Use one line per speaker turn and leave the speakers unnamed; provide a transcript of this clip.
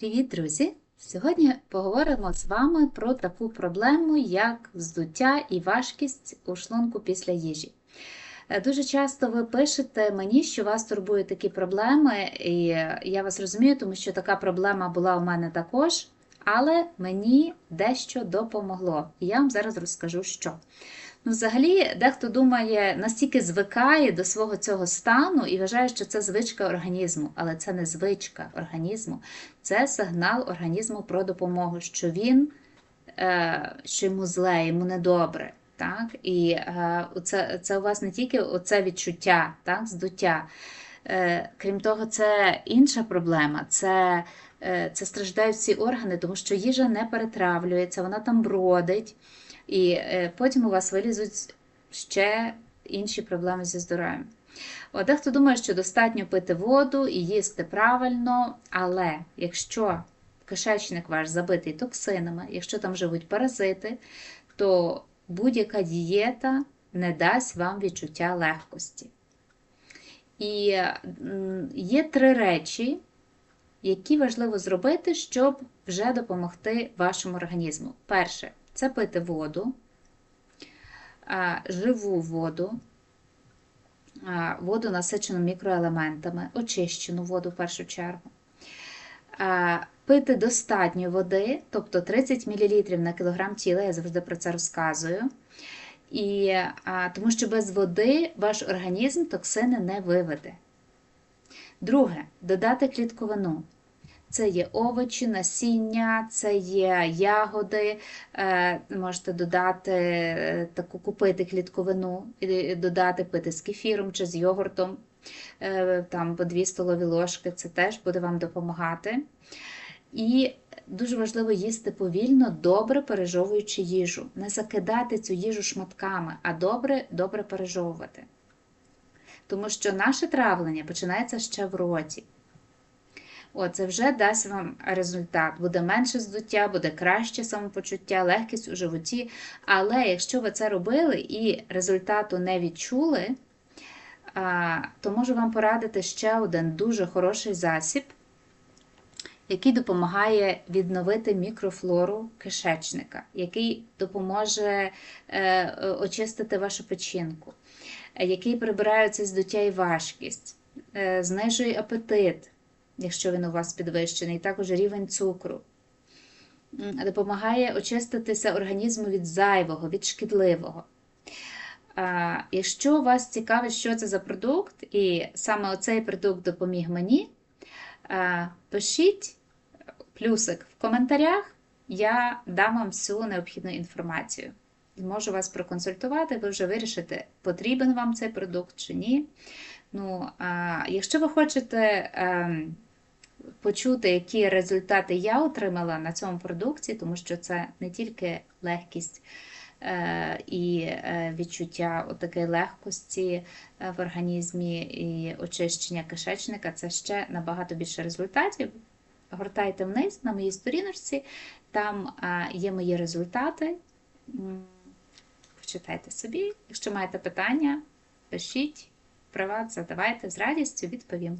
Привіт, друзі! Сьогодні поговоримо з вами про таку проблему, як вздуття і важкість у шлунку після їжі. Е, Дуже часто ви пишете мені, що вас турбують такі проблеми, і я вас розумію, тому що така проблема була у мене також, але мені дещо допомогло. І я вам зараз розкажу, що. Ну, взагалі, дехто думає, настільки звикає до свого цього стану і вважає, що це звичка організму, але це не звичка організму, це сигнал організму про допомогу, що він, е, що йому зле, йому недобре. Так? І е, це, це у вас не тільки оце відчуття, так, здуття. Е, крім того, це інша проблема. Це, е, це страждають всі органи, тому що їжа не перетравлюється, вона там бродить. І е, потім у вас вилізуть ще інші проблеми зі здоров'ям. Дехто думає, що достатньо пити воду і їсти правильно, але якщо кишечник ваш забитий токсинами, якщо там живуть паразити, то будь-яка дієта не дасть вам відчуття легкості. І є три речі, які важливо зробити, щоб вже допомогти вашому організму. Перше це пити воду, живу воду, воду насичену мікроелементами, очищену воду в першу чергу. Пити достатньо води, тобто 30 мл на кілограм тіла, я завжди про це розказую. І, а, Тому що без води ваш організм токсини не виведе. Друге, додати клітковину. Це є овочі, насіння, це є ягоди. Е, Можете додати е, таку купити клітковину, і додати пити з кефіром чи з йогуртом, е, там по 2 столові ложки, це теж буде вам допомагати. І дуже важливо їсти повільно, добре пережовуючи їжу. Не закидати цю їжу шматками, а добре, добре пережовувати. Тому що наше травлення починається ще в роті. О, це вже дасть вам результат. Буде менше здуття, буде краще самопочуття, легкість у животі. Але якщо ви це робили і результату не відчули, то можу вам порадити ще один дуже хороший засіб, який допомагає відновити мікрофлору кишечника, який допоможе е, очистити вашу печінку, який прибирає це здуття і важкість, е, знижує апетит якщо він у вас підвищений, також рівень цукру. Допомагає очиститися організму від зайвого, від шкідливого. Якщо вас цікавить, що це за продукт, і саме оцей продукт допоміг мені, пишіть плюсик в коментарях, я дам вам всю необхідну інформацію. Можу вас проконсультувати, ви вже вирішите, потрібен вам цей продукт чи ні. Ну, а, Якщо ви хочете. А, ем, почути, які результати я отримала на цьому продукті, тому що це не тільки легкість е, і е, відчуття такої легкості е, в організмі і очищення кишечника, це ще набагато більше результатів. Гортайте вниз на моїй сторіночці, там є мої результати. Почитайте собі. Якщо маєте питання, пишіть, приват, задавайте з радістю відповім.